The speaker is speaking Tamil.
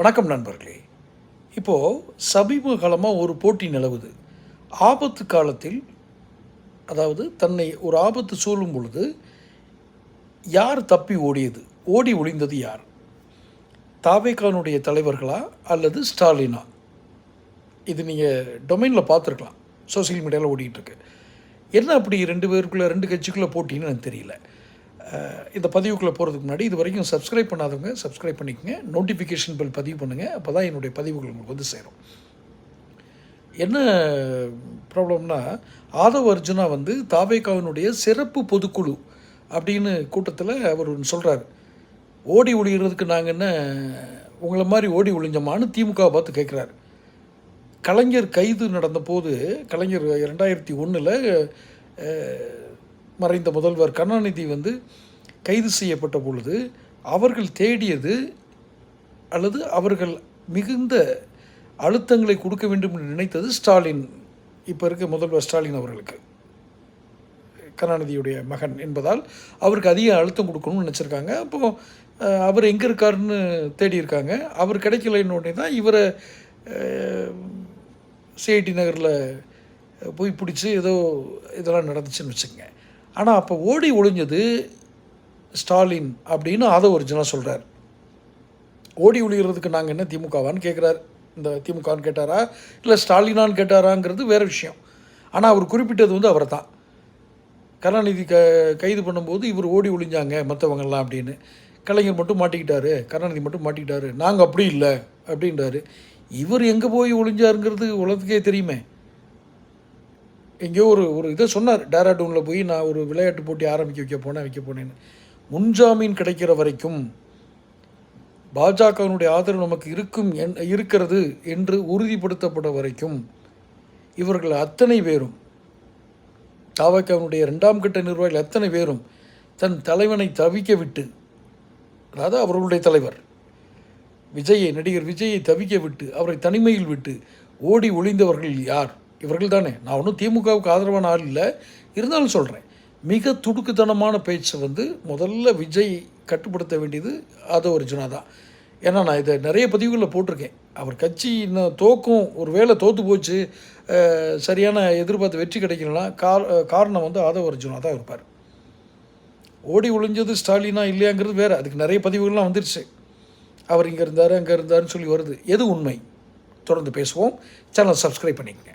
வணக்கம் நண்பர்களே. இப்போது சமீப காலமாக ஒரு போட்டி நிலவுது. ஆபத்து காலத்தில் அதாவது தன்னை ஒரு ஆபத்து சூழும் பொழுது யார் தப்பி ஓடியது? ஓடி ஒளிந்தது யார்? தாவேகானுடைய தலைவர்களா அல்லது ஸ்டாலினா? இது நீங்கள் டொமைனில் பார்த்துருக்கலாம். சோசியல் மீடியாவில் ஓடிட்டுருக்கு என்ன அப்படி ரெண்டு பேருக்குள்ளே ரெண்டு கட்சிக்குள்ளே போட்டின்னு எனக்கு தெரியல. இந்த பதிவுக்குள்ளே போகிறதுக்கு முன்னாடி இது வரைக்கும் சப்ஸ்கிரைப் பண்ணாதவங்க சப்ஸ்கிரைப் பண்ணிக்கங்க. நோட்டிஃபிகேஷன் பில் பதிவு பண்ணுங்கள் அப்போ தான் என்னுடைய பதிவுகள் உங்களுக்கு வந்து சேரும். என்ன ப்ராப்ளம்னா ஆதவ் அர்ஜுனா வந்து தாவேகாவினுடைய சிறப்பு பொதுக்குழு அப்படின்னு கூட்டத்தில் அவர் ஒன்று சொல்கிறார் ஓடி ஒழிகிறதுக்கு நாங்கள் என்ன உங்களை மாதிரி ஓடி ஒழிஞ்சோமான்னு திமுக பார்த்து கேட்குறாரு கலைஞர் கைது நடந்தபோது கலைஞர் ரெண்டாயிரத்தி ஒன்றில் மறைந்த முதல்வர் கருணாநிதி வந்து கைது செய்யப்பட்ட பொழுது அவர்கள் தேடியது அல்லது அவர்கள் மிகுந்த அழுத்தங்களை கொடுக்க வேண்டும் என்று நினைத்தது ஸ்டாலின். இப்போ இருக்க முதல்வர் ஸ்டாலின் அவர்களுக்கு. கருணாநிதியுடைய மகன் என்பதால் அவருக்கு அதிக அழுத்தம் கொடுக்கணும்னு நினச்சிருக்காங்க. அப்போது அவர் எங்கே இருக்காருன்னு தேடி இருக்காங்க அவர் கிடைக்கலன்னு உடனே தான் இவரை சிஐடி நகரில் போய் பிடிச்சி ஏதோ இதெல்லாம் நடந்துச்சுன்னு வச்சுக்கோங்க. ஆனால் அப்போ ஓடி ஒளிஞ்சது ஸ்டாலின் அப்படின்னு அதை ஒரிஜினா சொல்கிறார் ஓடி ஒளிகிறதுக்கு நாங்கள் என்ன திமுகவான்னு கேட்குறாரு இந்த திமுகன்னு கேட்டாரா? இல்லை ஸ்டாலினான்னு கேட்டாராங்கிறது வேறு விஷயம். ஆனால் அவர் குறிப்பிட்டது வந்து அவரை தான் கருணாநிதி க கைது பண்ணும்போது இவர் ஓடி ஒளிஞ்சாங்க மற்றவங்கெல்லாம் அப்படின்னு. கலைஞர் மட்டும் மாட்டிக்கிட்டாரு கருணாநிதி மட்டும் மாட்டிக்கிட்டாரு. நாங்கள் அப்படி இல்லை அப்படின்றாரு. இவர் எங்கே போய் ஒளிஞ்சாருங்கிறது உலகத்துக்கே தெரியுமே. எங்கேயோ ஒரு ஒரு இதை சொன்னார் டேராடூனில் போய் நான் ஒரு விளையாட்டு போட்டி ஆரம்பிக்க வைக்க போனேன் வைக்க போனேன்னு. முன்ஜாமீன் கிடைக்கிற வரைக்கும் பாஜகவினுடைய ஆதரவு நமக்கு இருக்கும் என் இருக்கிறது என்று உறுதிப்படுத்தப்பட வரைக்கும் இவர்கள் அத்தனை பேரும் தாவகவனுடைய ரெண்டாம் கட்ட நிர்வாகிகள் அத்தனை பேரும் தன் தலைவனை தவிக்க விட்டு அதாவது அவர்களுடைய தலைவர் விஜயை நடிகர் விஜயை தவிக்க விட்டு அவரை தனிமையில் விட்டு ஓடி ஒளிந்தவர்கள் யார்? இவர்கள் தானே நான் ஒன்றும் திமுகவுக்கு ஆதரவான ஆள் இல்லை. இருந்தாலும் சொல்கிறேன் மிக துடுக்குத்தனமான பேச்சை வந்து முதல்ல விஜய் கட்டுப்படுத்த வேண்டியது ஆதவ அர்ஜுனா தான். ஏன்னா நான் இதை நிறைய பதிவுகளில் போட்டிருக்கேன். அவர் கட்சி இன்னும் தோக்கும் ஒரு வேளை தோற்று போச்சு சரியான எதிர்பார்த்து வெற்றி கிடைக்கலனா கார் காரணம் வந்து ஆதவ அர்ஜுனா தான் இருப்பார். ஓடி ஒளிஞ்சது ஸ்டாலினா இல்லையாங்கிறது வேறு. அதுக்கு நிறைய பதிவுகள்லாம் வந்துருச்சு. அவர் இங்கே இருந்தார் அங்கே இருந்தாருன்னு சொல்லி வருது. எது உண்மை? தொடர்ந்து பேசுவோம். சேனல் சப்ஸ்கிரைப் பண்ணிக்கங்க.